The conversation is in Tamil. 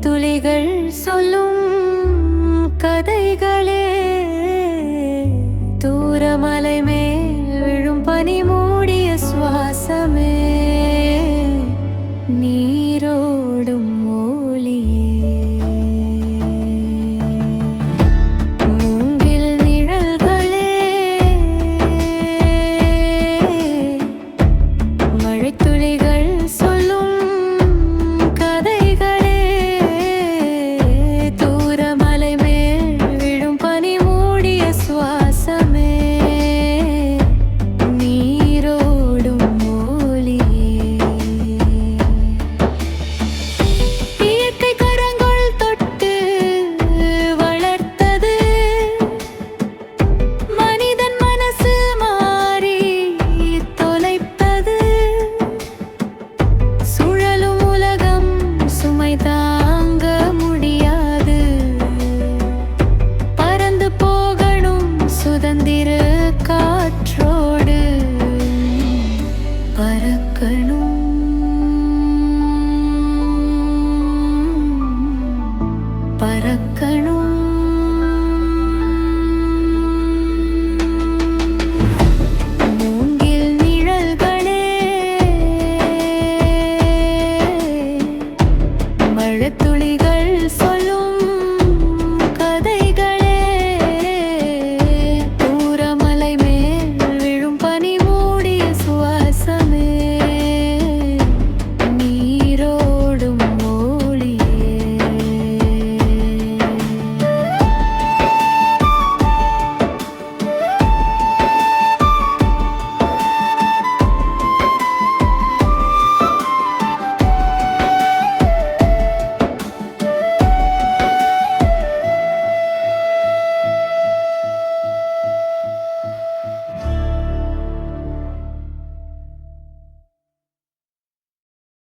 துளிகள் சொல்லும் மறக்கணும் மூங்கில் நிழல்களே மழை துளிகள் சொல்